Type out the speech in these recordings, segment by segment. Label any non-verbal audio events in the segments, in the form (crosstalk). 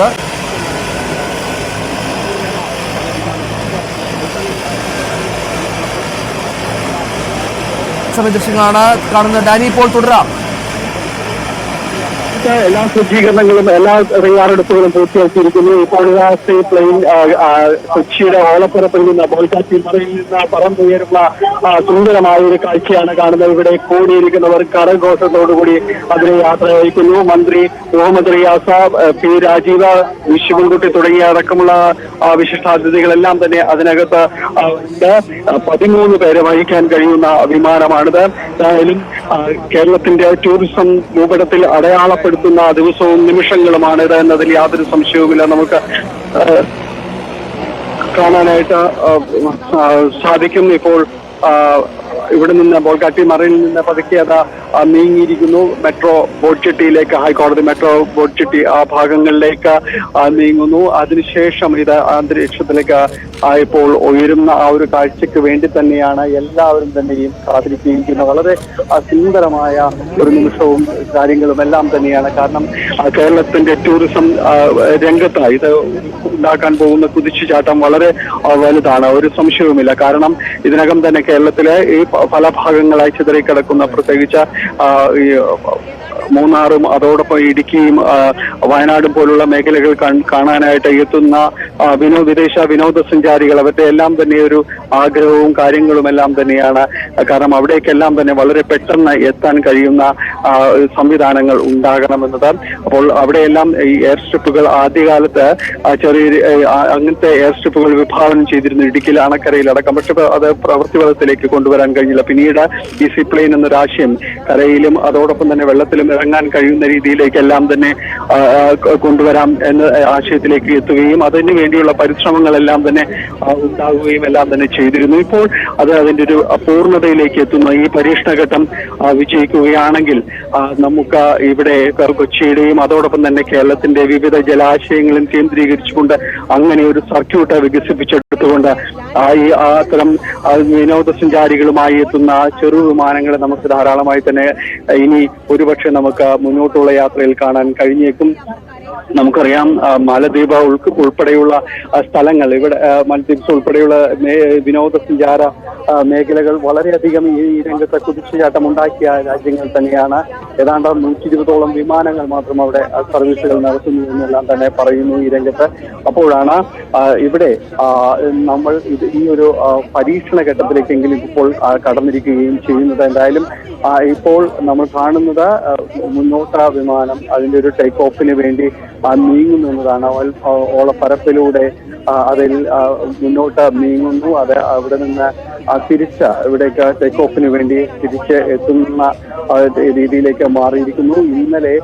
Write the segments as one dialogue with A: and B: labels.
A: നൽകുന്നത് സമയ കാണുന്ന ഡാനി ഇപ്പോൾ തുടരാം.
B: ഇവിടുത്തെ എല്ലാ സജ്ജീകരണങ്ങളും എല്ലാ തയ്യാറെടുപ്പുകളും പൂർത്തിയാക്കിയിരിക്കുന്നു. ഇപ്പോൾ ഇതാ പ്ലെയിൻ കൊച്ചിയുടെ ഓളപ്പുറപ്പിൽ നിന്ന് ബോൾക്കാറ്റിൽ നിന്ന് പറന്നുയരുന്ന ആ, സുന്ദരമായ ഒരു കാഴ്ചയാണ് കാണുന്നത്. ഇവിടെ കൂടിയിരിക്കുന്നവർ കരഘോഷത്തോടുകൂടി അതിനെ യാത്ര അയക്കുന്നു. മന്ത്രി മുഹമ്മദ് റിയാസ പി രാജീവ വിശ്വൻകുട്ടി തുടങ്ങിയ അടക്കമുള്ള വിശിഷ്ടാതിഥികളെല്ലാം തന്നെ അതിനകത്ത് പതിമൂന്ന് പേരെ വഹിക്കാൻ കഴിയുന്ന വിമാനമാണിത്. എന്തായാലും കേരളത്തിന്റെ ടൂറിസം ഭൂപടത്തിൽ അടയാളപ്പെടുത്തുന്ന ദിവസവും നിമിഷങ്ങളുമാണ്. ഇത് എന്നതിൽ യാതൊരു സംശയവുമില്ല. നമുക്ക് കാണാനായിട്ട് സാധിക്കും ഇപ്പോൾ ഇവിടെ നിന്ന് ബോൾഗാട്ടി മറയിൽ നിന്ന് പതുക്കെ അത് നീങ്ങിയിരിക്കുന്നു. മെട്രോ ബോട്ട് ചെട്ടിയിലേക്ക് ഹൈക്കോടതി മെട്രോ ബോട്ട് ചെട്ടി ആ ഭാഗങ്ങളിലേക്ക് നീങ്ങുന്നു. അതിനുശേഷം ഇത് അന്തരീക്ഷത്തിലേക്ക് ഇപ്പോൾ ഉയരുന്ന ആ ഒരു കാഴ്ചയ്ക്ക് വേണ്ടി തന്നെയാണ് എല്ലാവരും തന്നെയും കാത്തിരിക്കുകയും ചെയ്യുന്നത് വളരെ സുന്ദരമായ ഒരു നിമിഷവും കാര്യങ്ങളും എല്ലാം തന്നെയാണ്. കാരണം കേരളത്തിന്റെ ടൂറിസം രംഗത്തായി രംഗത്ത് ഇത് ഉണ്ടാക്കാൻ പോകുന്ന കുതിച്ചുചാട്ടം വളരെ വലുതാണ്. ഒരു സംശയവുമില്ല. കാരണം ഇതിനകം തന്നെ കേരളത്തിലെ ഈ പല ഭാഗങ്ങളായി ചിതറിക്കിടക്കുന്ന പ്രത്യേകിച്ച് മൂന്നാറും അതോടൊപ്പം ഇടുക്കിയും വയനാടും പോലുള്ള മേഖലകൾ കാണാനായിട്ട് എത്തുന്ന വിനോ വിനോദ വിദേശ വിനോദസഞ്ചാരികൾ അവരുടെ എല്ലാം തന്നെ ഒരു ആഗ്രഹവും കാര്യങ്ങളും എല്ലാം തന്നെയാണ്. കാരണം അവിടേക്കെല്ലാം തന്നെ വളരെ പെട്ടെന്ന് എത്താൻ കഴിയുന്ന സംവിധാനങ്ങൾ ഉണ്ടാകണമെന്നത്. അപ്പോൾ അവിടെയെല്ലാം ഈ എയർ സ്ട്രിപ്പുകൾ ആദ്യകാലത്ത് ചെറിയ അങ്ങനത്തെ എയർ സ്ട്രിപ്പുകൾ വിഭാവനം ചെയ്തിരുന്നു ഇടുക്കിയിൽ അണക്കരയിലടക്കം പക്ഷെ അത് പ്രവൃത്തിപഥത്തിലേക്ക് കൊണ്ടുവരാൻ കഴിഞ്ഞില്ല. പിന്നീട് ഈ സിപ്ലൈൻ എന്നൊരാശയം കരയിലും അതോടൊപ്പം തന്നെ വെള്ളത്തിലും ഇറങ്ങാൻ കഴിയുന്ന രീതിയിലേക്കെല്ലാം തന്നെ കൊണ്ടുവരാം എന്ന ആശയത്തിലേക്ക് എത്തുകയും അതിന് വേണ്ടിയുള്ള പരിശ്രമങ്ങളെല്ലാം തന്നെ ഉണ്ടാവുകയും എല്ലാം തന്നെ ചെയ്തിരുന്നു. ഇപ്പോൾ അത് അതിന്റെ ഒരു പൂർണതയിലേക്ക് എത്തുന്ന. ഈ പരീക്ഷണഘട്ടം ഘട്ടം വിജയിക്കുകയാണെങ്കിൽ നമുക്ക് ഇവിടെ കൊച്ചിയുടെയും അതോടൊപ്പം തന്നെ കേരളത്തിന്റെ വിവിധ ജലാശയങ്ങളും കേന്ദ്രീകരിച്ചുകൊണ്ട് അങ്ങനെ ഒരു സർക്യൂട്ട് വികസിപ്പിച്ചെടുത്തുകൊണ്ട് ആ ഈ അത്തരം വിനോദസഞ്ചാരികളുമായി എത്തുന്ന ചെറു വിമാനങ്ങളെ നമുക്ക് ധാരാളമായി തന്നെ ഇനി ഒരുപക്ഷെ നമുക്ക് മുന്നോട്ടുള്ള യാത്രയിൽ കാണാൻ കഴിഞ്ഞേക്കും. നമുക്കറിയാം മാലദ്വീപ് ഉൾപ്പെടെയുള്ള സ്ഥലങ്ങൾ ഇവിടെ മാലദ്വീപ്സ് ഉൾപ്പെടെയുള്ള വിനോദസഞ്ചാര മേഖലകൾ വളരെയധികം ഈ രംഗത്തെ കുതിച്ചുചാട്ടം ഉണ്ടാക്കിയ രാജ്യങ്ങൾ തന്നെയാണ്. ഏതാണ്ട് നൂറ്റി ഇരുപതോളം വിമാനങ്ങൾ മാത്രം അവിടെ സർവീസുകൾ നടത്തുന്നു എന്നെല്ലാം തന്നെ പറയുന്നു ഈ രംഗത്ത്. അപ്പോഴാണ് ഇവിടെ നമ്മൾ ഇത് ഈ ഒരു പരീക്ഷണ ഘട്ടത്തിലേക്കെങ്കിലും ഇപ്പോൾ കടന്നിരിക്കുകയും ചെയ്യുന്നത് എന്തായാലും ഇപ്പോൾ നമ്മൾ കാണുന്നത് മുന്നോട്ട വിമാനം അതിന്റെ ഒരു ടേക്ക് ഓഫിന് വേണ്ടി നീങ്ങുന്നു എന്നതാണ്. ഓളപ്പരപ്പിലൂടെ അതിൽ മുന്നോട്ട് നീങ്ങുന്നു. അത് അവിടെ നിന്ന് തിരിച്ച് ഇവിടേക്ക് ടേക്ക് ഓഫിന് വേണ്ടി തിരിച്ച് എത്തുന്ന രീതിയിലേക്ക് മാറിയിരിക്കുന്നു. ഇന്നലെ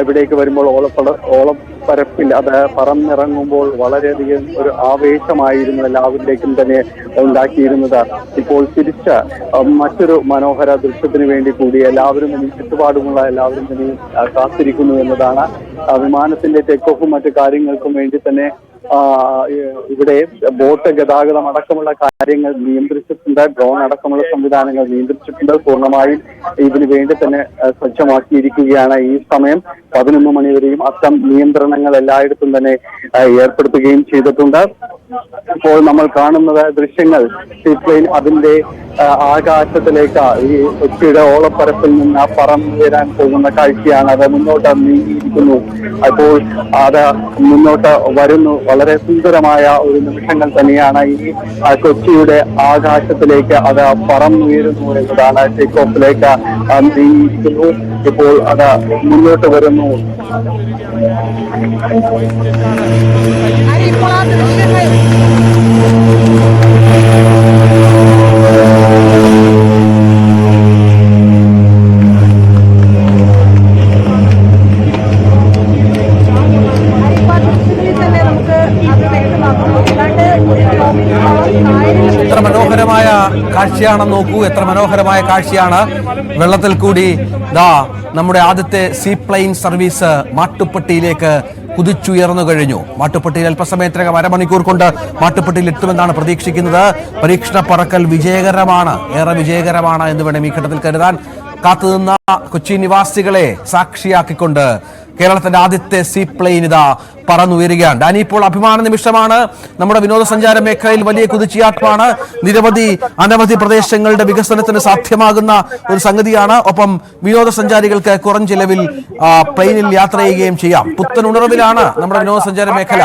B: ഇവിടേക്ക് വരുമ്പോൾ ഓളപ്പട ഓളം പരപ്പിൽ അത് പറന്നിറങ്ങുമ്പോൾ വളരെയധികം ഒരു ആവേശമായിരുന്നു എല്ലാവരിലേക്കും തന്നെ ഉണ്ടാക്കിയിരുന്നത്. ഇപ്പോൾ തിരിച്ച മറ്റൊരു മനോഹര ദൃശ്യത്തിന് വേണ്ടി കൂടി എല്ലാവരും തന്നെ ചുറ്റുപാടുമുള്ള എല്ലാവരും തന്നെ കാത്തിരിക്കുന്നു എന്നതാണ്. വിമാനത്തിന്റെ ടേക്ക് ഓഫും മറ്റു കാര്യങ്ങൾക്കും വേണ്ടി തന്നെ ഇവിടെ ബോട്ട് ഗതാഗതം അടക്കമുള്ള കാര്യങ്ങൾ നിയന്ത്രിച്ചിട്ടുണ്ട്. ഡ്രോൺ അടക്കമുള്ള സംവിധാനങ്ങൾ നിയന്ത്രിച്ചിട്ടുണ്ട്. പൂർണമായും ഇതിനു വേണ്ടി തന്നെ സജ്ജമാക്കിയിരിക്കുകയാണ് ഈ സമയം. പതിനൊന്ന് മണിവരെയും അത്തരം നിയന്ത്രണങ്ങൾ എല്ലായിടത്തും തന്നെ ഏർപ്പെടുത്തുകയും ചെയ്തിട്ടുണ്ട്. ഇപ്പോൾ നമ്മൾ കാണുന്നത് ദൃശ്യങ്ങൾ സീപ്ലെയിൻ അതിന്റെ ആകാശത്തിലേക്ക് ഈ കൊച്ചിയുടെ ഓളപ്പരപ്പിൽ നിന്ന് പറന്നുയരാൻ പോകുന്ന കാഴ്ചയാണ് അത് മുന്നോട്ട് നീങ്ങിയിരിക്കുന്നു. അപ്പോൾ അത് മുന്നോട്ട് വരുന്നു. വളരെ സുന്ദരമായ ഒരു നിമിഷങ്ങൾ തന്നെയാണ് ഈ കൊച്ചിയുടെ ആകാശത്തിലേക്ക് അത് പറന്നുയരുന്നു എന്നതാണ് ടേക്ക് ഓഫിലേക്ക് നീങ്ങിയിരിക്കുന്നു. ഇപ്പോൾ അത് മുന്നോട്ട് വരുന്നു.
A: എത്ര മനോഹരമായ കാഴ്ചയാണെന്ന് നോക്കൂ എത്ര മനോഹരമായ കാഴ്ചയാണ്. വെള്ളത്തിൽ കൂടി ദാ നമ്മുടെ ആദ്യത്തെ സീപ്ലെയിൻ സർവീസ് മാട്ടുപ്പെട്ടിയിലേക്ക് കുതിച്ചുയർന്നു കഴിഞ്ഞു. മാട്ടുപ്പെട്ടിയിൽ അല്പസമയത്തിനകം അരമണിക്കൂർ കൊണ്ട് മാട്ടുപ്പെട്ടിയിൽ എത്തുമെന്നാണ് പ്രതീക്ഷിക്കുന്നത്. പരീക്ഷണ പറക്കൽ വിജയകരമാണ്. ഏറെ വിജയകരമാണ് എന്ന് വേണം ഈ ഘട്ടത്തിൽ കരുതാൻ. കാത്തുനിന്ന കൊച്ചി നിവാസികളെ സാക്ഷിയാക്കിക്കൊണ്ട് കേരളത്തിന്റെ ആദ്യത്തെ സീ പ്ലെയിൻ ഇതാ പറന്നുയരുകയാണ്. ഡാനി ഇപ്പോൾ അഭിമാന നിമിഷമാണ്. നമ്മുടെ വിനോദസഞ്ചാര മേഖലയിൽ വലിയ കുതിച്ചുയാട്ടമാണ്. നിരവധി അനവധി പ്രദേശങ്ങളുടെ വികസനത്തിന് സാധ്യമാകുന്ന ഒരു സംഗതിയാണ്. ഒപ്പം വിനോദസഞ്ചാരികൾക്ക് കുറഞ്ഞ ചിലവിൽ പ്ലെയിനിൽ യാത്ര ചെയ്യുകയും ചെയ്യാം. പുത്തൻ ഉണർവിലാണ് നമ്മുടെ വിനോദസഞ്ചാര മേഖല.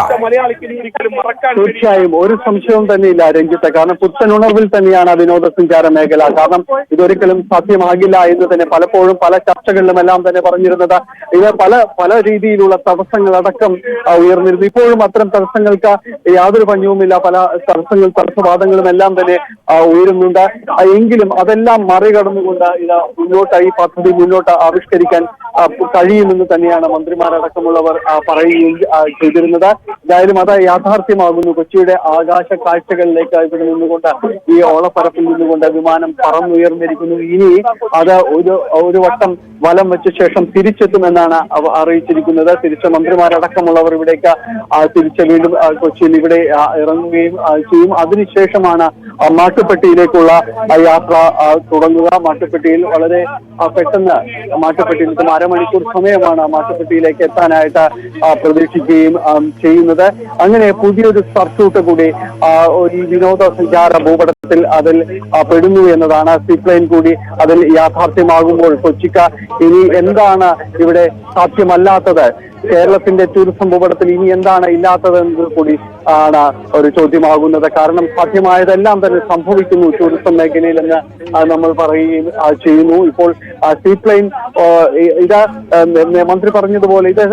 B: തീർച്ചയായും ഒരു സംശയവും തന്നെയില്ല രഞ്ജിത്ത്. കാരണം പുത്തൻ ഉണർവിൽ തന്നെയാണ് വിനോദസഞ്ചാര മേഖല. കാരണം ഇതൊരിക്കലും സാധ്യമാകില്ല എന്ന് തന്നെ പലപ്പോഴും പല ചർച്ചകളിലും എല്ലാം തന്നെ പറഞ്ഞിരുന്നത്. ഇത് പല പല രീതിയിലുള്ള തടസ്സങ്ങളടക്കം ഉയർന്നിരുന്നു. ഇപ്പോഴും അത്തരം തടസ്സങ്ങൾക്ക് യാതൊരു പഞ്ഞവുമില്ല പല തടസ്സങ്ങൾ തടസ്സവാദങ്ങളും എല്ലാം തന്നെ ഉയരുന്നുണ്ട്. എങ്കിലും അതെല്ലാം മറികടന്നുകൊണ്ട് ഇത് മുന്നോട്ട് ഈ പദ്ധതി മുന്നോട്ട് ആവിഷ്കരിക്കാൻ കഴിയുമെന്ന് തന്നെയാണ് മന്ത്രിമാരടക്കമുള്ളവർ പറയുകയും ചെയ്തിരുന്നത്. എന്തായാലും അത് യാഥാർത്ഥ്യമാകുന്നു. കൊച്ചിയുടെ ആകാശ കാഴ്ചകളിലേക്ക് ഇവിടെ നിന്നുകൊണ്ട് ഈ ഓളപ്പരപ്പിൽ നിന്നുകൊണ്ട് വിമാനം പറന്നുയർന്നിരിക്കുന്നു. ഇനി അത് ഒരു ഒരു വട്ടം വലം വെച്ച ശേഷം തിരിച്ചെത്തുമെന്നാണ് അറിയിച്ചിരിക്കുന്നത്. തിരിച്ച മന്ത്രിമാരടക്കമുള്ളവർ ഇവിടേക്ക് തിരിച്ച് വീണ്ടും കൊച്ചിയിൽ ഇവിടെ ഇറങ്ങുകയും ചെയ്യും. അതിനുശേഷമാണ് മാട്ടുപ്പെട്ടിയിലേക്കുള്ള യാത്ര തുടങ്ങുക. മാട്ടുപ്പെട്ടിയിൽ വളരെ പെട്ടെന്ന് മാട്ടുപ്പെട്ടിയിൽ നിന്നും അരമണിക്കൂർ സമയമാണ് മാട്ടുപ്പെട്ടിയിലേക്ക് എത്താനായിട്ട് പ്രതീക്ഷിക്കുകയും ചെയ്യുന്നത്. അങ്ങനെ പുതിയൊരു സർക്യൂട്ട് കൂടി ഈ വിനോദസഞ്ചാര ഭൂപടത്തിൽ അതിൽ പെടുന്നു എന്നതാണ് സീപ്ലെയിൻ കൂടി അതിൽ യാഥാർത്ഥ്യമാകുമ്പോൾ കൊച്ചിക്ക് ഇനി എന്താണ് ഇവിടെ സാധ്യമല്ലാത്തത്? കേരളത്തിന്റെ ടൂറിസം ഭൂപടത്തിൽ ഇനി എന്താണ് ഇല്ലാത്തതെന്ന് കൂടി ആണ് ഒരു ചോദ്യമാകുന്നത്. കാരണം സാധ്യമായതെല്ലാം തന്നെ സംഭവിക്കുന്നു ടൂറിസം മേഖലയിൽ എന്ന് നമ്മൾ പറയുകയും ചെയ്യുന്നു. ഇപ്പോൾ സീപ്ലെയിൻ ഇത് മന്ത്രി പറഞ്ഞതുപോലെ ഇത്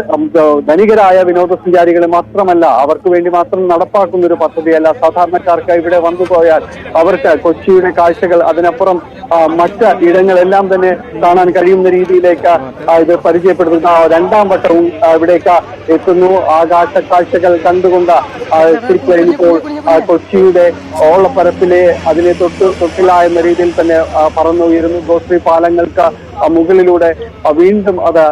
B: ധനികരായ വിനോദസഞ്ചാരികളെ മാത്രമല്ല അവർക്ക് വേണ്ടി മാത്രം നടപ്പാക്കുന്ന ഒരു പദ്ധതിയല്ല. സാധാരണക്കാർക്ക് ഇവിടെ വന്നു പോയാൽ അവർക്ക് കൊച്ചിയുടെ കാഴ്ചകൾ അതിനപ്പുറം മറ്റ് ഇടങ്ങളെല്ലാം തന്നെ കാണാൻ കഴിയുന്ന രീതിയിലേക്ക് ഇത് പരിചയപ്പെടുത്തുന്ന രണ്ടാം വട്ടവും ഇവിടേക്ക് എത്തുന്നു. ആകാശ കാഴ്ചകൾ കണ്ടുകൊണ്ട് ഇപ്പോൾ കൊച്ചിയുടെ ഓളപ്പരപ്പിലെ അതിനെ തൊട്ട് തൊട്ടില എന്ന രീതിയിൽ തന്നെ പറന്നുയരുന്നു. ഗോശ്രീ പാലങ്ങൾക്ക് മുകളിലൂടെ വീണ്ടും അത്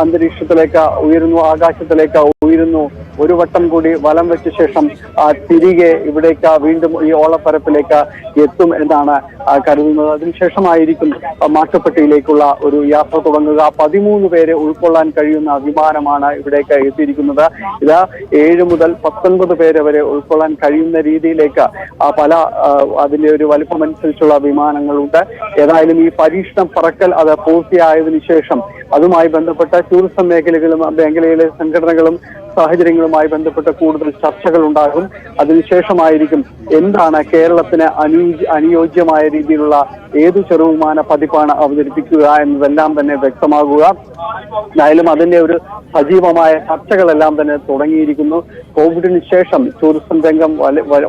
B: അന്തരീക്ഷത്തിലേക്ക് ഉയരുന്നു ആകാശത്തിലേക്ക് ഉയരുന്നു. ഒരു വട്ടം കൂടി വലം വെച്ച ശേഷം തിരികെ ഇവിടേക്ക് വീണ്ടും ഈ ഓളപ്പരപ്പിലേക്ക് എത്തും എന്നാണ് കരുതുന്നത്. അതിനുശേഷമായിരിക്കും മാട്ടുപ്പെട്ടിയിലേക്കുള്ള ഒരു യാത്ര തുടങ്ങുക. പതിമൂന്ന് പേരെ ഉൾക്കൊള്ളാൻ കഴിയുന്ന വിമാനമാണ് ഇവിടേക്ക് എത്തിയിരിക്കുന്നത്. ഇത് ഏഴ് മുതൽ പത്തൊൻപത് പേരെ വരെ ഉൾക്കൊള്ളാൻ കഴിയുന്ന രീതിയിലേക്ക് പല അതിന്റെ ഒരു വലിപ്പമനുസരിച്ചുള്ള വിമാനങ്ങളുണ്ട്. ഏതായാലും ഈ പരീക്ഷണം പറക്കൽ അത് പൂർത്തിയായതിനു ശേഷം അതുമായി ബന്ധപ്പെട്ട ടൂറിസം മേഖലകളും മേഖലയിലെ സംഘടനകളും സാഹചര്യങ്ങളുമായി ബന്ധപ്പെട്ട കൂടുതൽ ചർച്ചകൾ ഉണ്ടാകും. അതിനുശേഷമായിരിക്കും എന്താണ് കേരളത്തിന് അനു- അനുയോജ്യമായ രീതിയിലുള്ള ഏതു ചെറുവിമാന പതിപ്പാണ് അവതരിപ്പിക്കുക എന്നതെല്ലാം തന്നെ വ്യക്തമാകുക. എന്തായാലും അതിന്റെ ഒരു സജീവമായ ചർച്ചകളെല്ലാം തന്നെ തുടങ്ങിയിരിക്കുന്നു. കോവിഡിന് ശേഷം ടൂറിസം രംഗം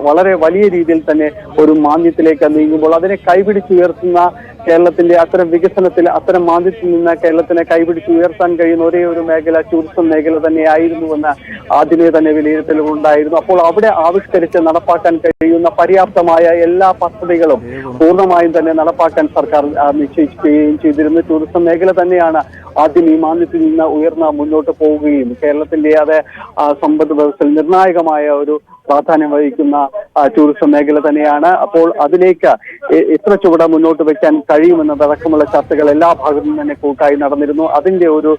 B: വളരെ വലിയ രീതിയിൽ തന്നെ ഒരു മാന്ദ്യത്തിലേക്ക് നീങ്ങുമ്പോൾ അതിനെ കൈപിടിച്ചുയർത്തുന്ന കേരളത്തിന്റെ അത്തരം വികസനത്തിൽ അത്തരം മാന്ദ്യത്തിൽ നിന്ന് കേരളത്തിനെ കൈപിടിച്ചുയർത്താൻ കഴിയുന്ന ഒരേ ഒരു മേഖല ടൂറിസം മേഖല തന്നെയായിരുന്നുവെന്ന് ആദ്യമേ തന്നെ വിലയിരുത്തലുണ്ടായിരുന്നു അപ്പോൾ അവിടെ ആവിഷ്കരിച്ച് നടപ്പാക്കാൻ കഴിയുന്ന പര്യാപ്തമായ എല്ലാ പദ്ധതികളും പൂർണമായും തന്നെ നടപ്പാക്കാൻ സർക്കാർ നിശ്ചയിക്കുകയും ചെയ്തിരുന്നു. ടൂറിസം മേഖല തന്നെയാണ് ആദ്യം ഈ മാന്ദ്യത്തിൽ നിന്ന് ഉയർന്ന മുന്നോട്ട് പോവുകയും കേരളത്തിന്റെ അത് സമ്പദ് വ്യവസ്ഥയിൽ നിർണായകമായ ഒരു പ്രാധാന്യം വഹിക്കുന്ന ടൂറിസം മേഖല തന്നെയാണ്. അപ്പോൾ അതിലേക്ക് എത്ര ചുവട മുന്നോട്ട് വെക്കാൻ കഴിയുമെന്നതടക്കമുള്ള ചർച്ചകൾ എല്ലാ ഭാഗത്തും തന്നെ കൂട്ടായി നടന്നിരുന്നു. അതിന്റെ ഒരു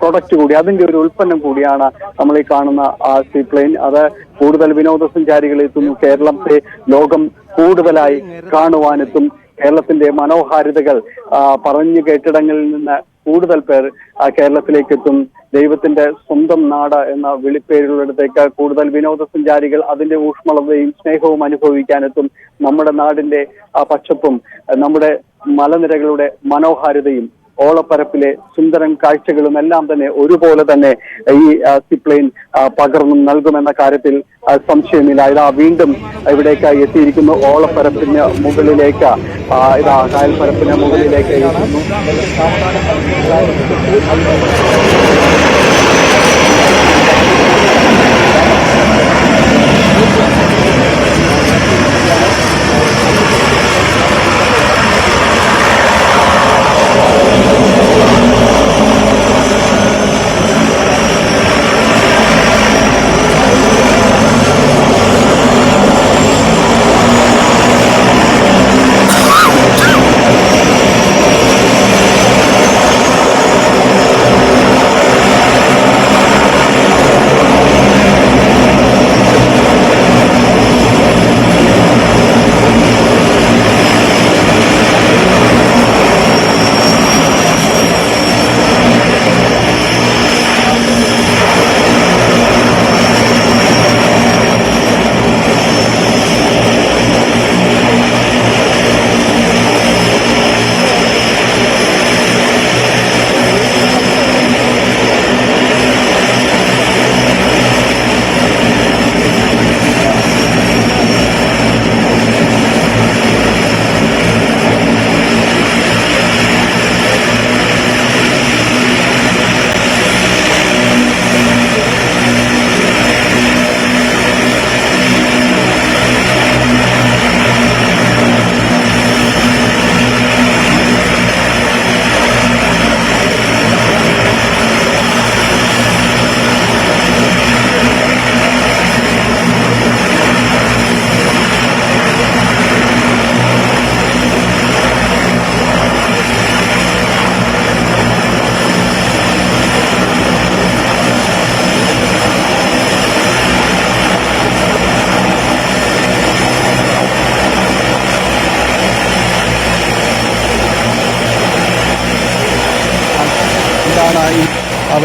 B: പ്രൊഡക്റ്റ് കൂടി അതിന്റെ ഒരു ഉൽപ്പന്നം കൂടിയാണ് നമ്മൾ ഈ കാണുന്ന സീപ്ലെയിൻ അത് കൂടുതൽ വിനോദസഞ്ചാരികൾ കേരളത്തെ ലോകം കൂടുതലായി കാണുവാനെത്തും. കേരളത്തിന്റെ മനോഹാരിതകൾ പറഞ്ഞു കേട്ടിടങ്ങളിൽ നിന്ന് കൂടുതൽ പേർ കേരളത്തിലേക്ക് എത്തും ദൈവത്തിന്റെ സ്വന്തം നാട് എന്ന വിളിപ്പേരുള്ളിടത്തേക്ക് കൂടുതൽ വിനോദസഞ്ചാരികൾ അതിന്റെ ഊഷ്മളതയും സ്നേഹവും അനുഭവിക്കാനെത്തും. നമ്മുടെ നാടിന്റെ പച്ചപ്പും നമ്മുടെ മലനിരകളുടെ മനോഹാരിതയും ഓളപ്പരപ്പിലെ സുന്ദരം കാഴ്ചകളും എല്ലാം തന്നെ ഒരുപോലെ തന്നെ ഈ സിപ്ലൈൻ പകർന്നും നൽകുമെന്ന കാര്യത്തിൽ സംശയമില്ല ഇതാ വീണ്ടും ഇവിടേക്കായി എത്തിയിരിക്കുന്നു. ഓളപ്പരപ്പിന് മുകളിലേക്ക് ഇതാ കായൽപ്പരപ്പിന് മുകളിലേക്ക്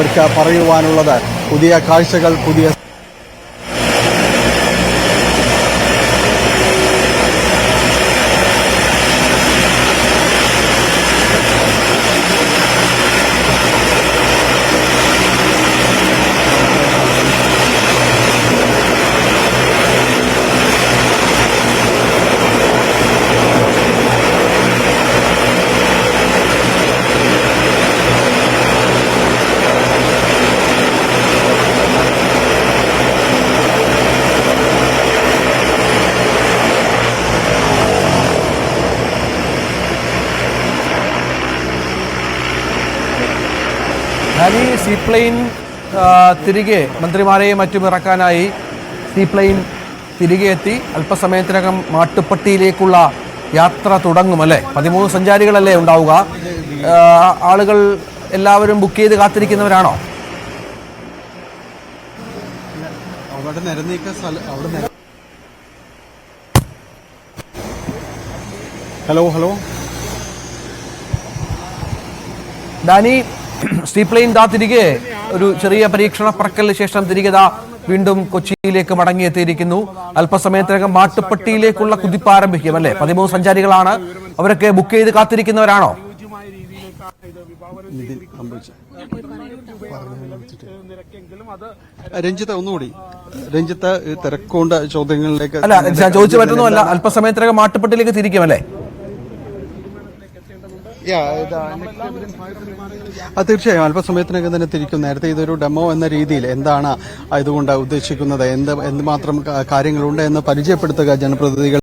C: ഇവർക്ക് പറയുവാനുള്ളത്. പുതിയ കാഴ്ചകൾ പുതിയ
A: ഡാനി സീപ്ലെയിൻ ആ, തിരികെ മന്ത്രിമാരെയും മറ്റും ഇറക്കാനായി സീപ്ലെയിൻ തിരികെ എത്തി. അല്പസമയത്തിനകം മാട്ടുപ്പട്ടിയിലേക്കുള്ള യാത്ര തുടങ്ങും അല്ലേ? പതിമൂന്ന് സഞ്ചാരികളല്ലേ ഉണ്ടാവുക? ആളുകൾ എല്ലാവരും ബുക്ക് ചെയ്ത് കാത്തിരിക്കുന്നവരാണോ?
C: അവിടെ നിരന്നീക്ക സ്ഥലം അവിടെ നിര- ഹലോ ഹലോ.
A: ഡാനി (clears throat) സീപ്ലെയിൻ ദാ തിരികെ ഒരു ചെറിയ പരീക്ഷണ പറക്കലിന് ശേഷം തിരികെ ദാ വീണ്ടും കൊച്ചിയിലേക്ക് മടങ്ങിയെത്തിയിരിക്കുന്നു. അല്പസമയത്തിനകം മാട്ടുപ്പെട്ടിയിലേക്കുള്ള കുതിപ്പ് ആരംഭിക്കും അല്ലെ? പതിമൂന്ന് സഞ്ചാരികളാണ് അവരൊക്കെ ബുക്ക് ചെയ്ത് കാത്തിരിക്കുന്നവരാണോ.
C: രഞ്ജിത്ത് ഒന്നുകൂടി. രഞ്ജിത്ത് ഈ ചോദ്യങ്ങളിലേക്ക്
A: അല്ല ചോദിച്ചു പറ്റുന്നതല്ല അല്പസമയത്തിനകം മാട്ടുപ്പെട്ടിയിലേക്ക് തിരിക്കും അല്ലേ?
C: തീർച്ചയായും. അല്പസമയത്തിനകം തന്നെ തിരിക്കും. നേരത്തെ ഇതൊരു ഡെമോ എന്ന രീതിയിൽ എന്താണ് ഇതുകൊണ്ട് ഉദ്ദേശിക്കുന്നത്? എന്ത് എന്തുമാത്രം കാര്യങ്ങളുണ്ട് എന്ന് പരിചയപ്പെടുത്തുക ജനപ്രതിനിധികൾ